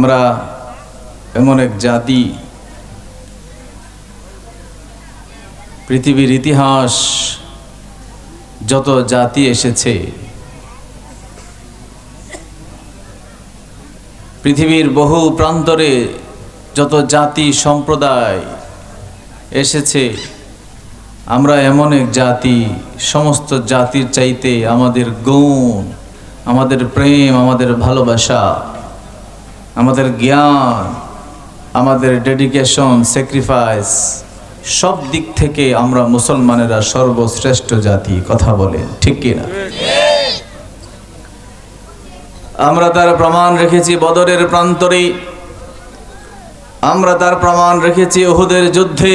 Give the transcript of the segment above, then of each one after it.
আমরা এমন এক জাতি, পৃথিবীর ইতিহাস যত জাতি এসেছে, পৃথিবীর বহু প্রান্তরে যত জাতি সম্প্রদায় এসেছে, আমরা এমন এক জাতি, সমস্ত জাতির চাইতে আমাদের গুণ, আমাদের প্রেম, আমাদের ভালোবাসা আমাদের জ্ঞান, আমাদের ডেডিকেশন স্যাক্রিফাইস সব দিক থেকে আমরা মুসলমানেরা সর্বশ্রেষ্ঠ জাতি, কথা বলে, ঠিক কিনা আমরা তার প্রমাণ রেখেছি বদরের প্রান্তরে, আমরা তার প্রমাণ রেখেছি ওহুদের যুদ্ধে,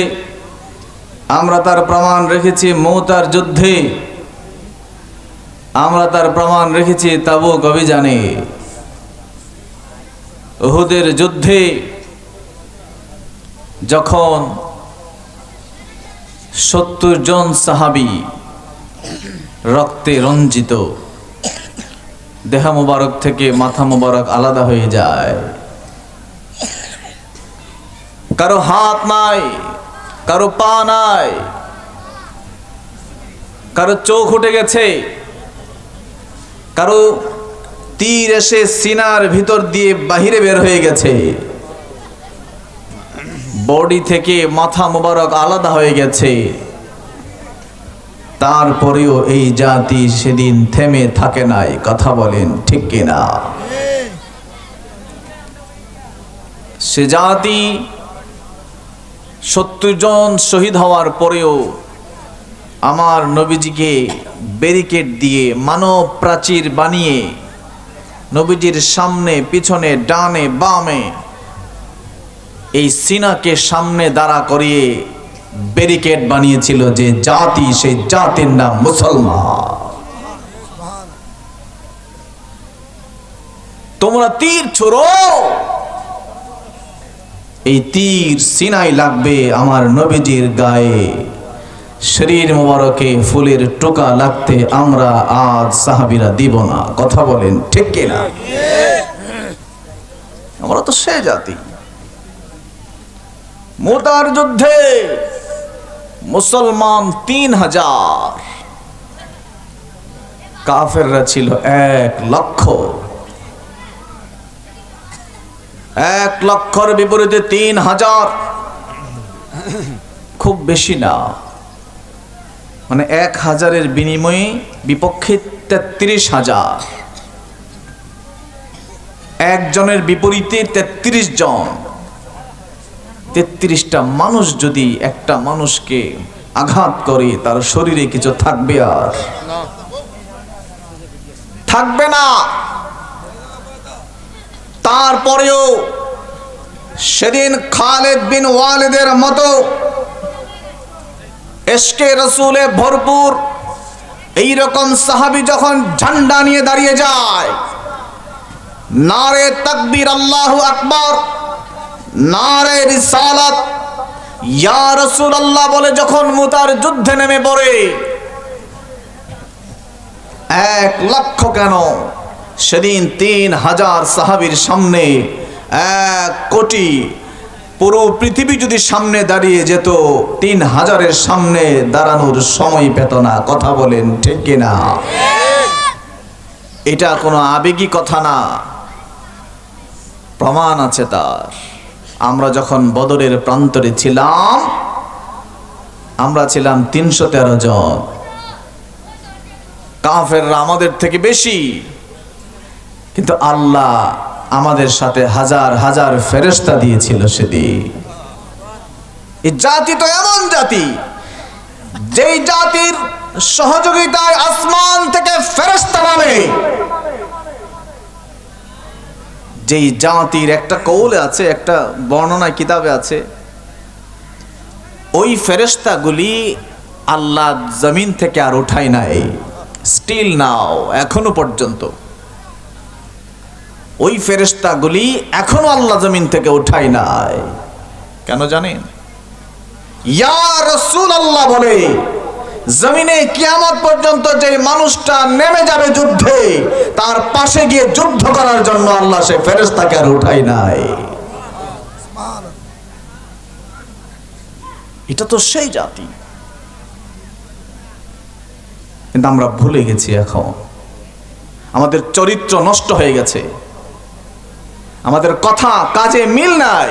আমরা তার প্রমাণ রেখেছি মৌতার যুদ্ধে, আমরা তার প্রমাণ রেখেছি তাবুক অভিযানে। উহুদের যুদ্ধে যখন সত্তর জন সাহাবি রক্তে রঞ্জিত, দেহা মোবারক থেকে মাথা মোবারক আলাদা হয়ে যায়। কারও হাত নাই, কারও পা নাই, কারও চোখ উঠে গেছে, কারও তীর এসে সিনার ভিতর দিয়ে বাহিরে বের হয়ে গেছে। বডি থেকে মাথা মোবারক আলাদা হয়ে গেছে। তারপরেও এই জাতি সেদিন থেমে থাকে নাই, কথা বলেন ঠিক কিনা? সে জাতি সত্তর জন শহীদ হওয়ার পরেও আমার নবীজিকে ব্যারিকেড দিয়ে মানব প্রাচীর বানিয়ে নবীজির সামনে, পিছনে, ডানে, বামে এই সিনাকে সামনে দাঁড়া করিয়ে ব্যারিকেড বানিয়েছিল যে জাতি, সেই জাতির নাম মুসলমান। তোমরা তীর ছোড়ো। এই তীর সিনাই লাগবে আমার নবীজির গায়ে। শরীর মোবারকে ফুলের টোকা লাগতে আমরা আজ সাহাবিরা দিব না। কথা বলেন, ঠিক কিনা? আমরা তো সে জাতি। মোতার যুদ্ধে মুসলমান তিন হাজার। কাফেররা ছিল এক লক্ষ। এক লক্ষর বিপরীতে তিন হাজার। খুব বেশি না। মানে এক হাজারের বিনিময়ে বিপক্ষে তেত্রিশ হাজার। একজনের বিপরীতে তেত্রিশ জন। তেত্রিশটা মানুষ যদি একটা মানুষকে আঘাত করে, তার শরীরে কিছু থাকবে আর? থাকবে না। তারপরেও সেদিন খালেদ বিন ওয়ালেদের মতো এসকে রসুলে ভরপুর। এই রকম সাহাবি যখন ঝান্ডা নিয়ে দাঁড়িয়ে যায়, নারে তাকবীর আল্লাহ আকবর, নারে রিসালাত, ইয়া রসুল আল্লাহ বলে যখন মুতার যুদ্ধে নেমে পড়ে, এক লক্ষ কেন? সেদিন তিন হাজার সাহাবির সামনে এক কোটি পুরো পৃথিবী যদি সামনে দাঁড়িয়ে যেত, তিন হাজারের সামনে দাঁড়ানোর সময় পেত না। কথা বলেন, ঠিক কিনা এটা কোনো আবেগী কথা না। প্রমাণ আছে তার। আমরা যখন বদরের প্রান্তরে ছিলাম, আমরা ছিলাম তিনশো তেরো জন। কাফেররা আমাদের থেকে বেশি। কিন্তু আল্লাহ আমাদের সাথে হাজার হাজার ফেরেস্তা দিয়েছিল সেদিন। এই জাতি তো এমন জাতি, যেই জাতির সহযোগিতায় আসমান থেকে ফেরেস্তা নামে। যেই জাতির একটা কৌলে আছে, একটা বর্ণনা কিতাবে আছে, ওই ফেরেস্তাগুলি আল্লাহ জমিন থেকে আর উঠায় নাই। স্টিল নাও, এখনও পর্যন্ত। ওই ফেরেস্তাগুলি এখনও আল্লাহ জমিন থেকে উঠায় নাই। কেন জানেন? ইয়া আল্লাহ বলে, জমিনে কিয়ামত পর্যন্ত যে মানুষটা নেমে যাবে যুদ্ধে, তার পাশে গিয়ে যুদ্ধ করার জন্য আল্লাহ সে ফেরেশতাকে আর উঠাই নাই। এটা তো সেই জাতি। কিন্তু আমরা ভুলে গেছি এখন। আমাদের চরিত্র নষ্ট হয়ে গেছে। আমাদের কথা কাজে মিল নাই।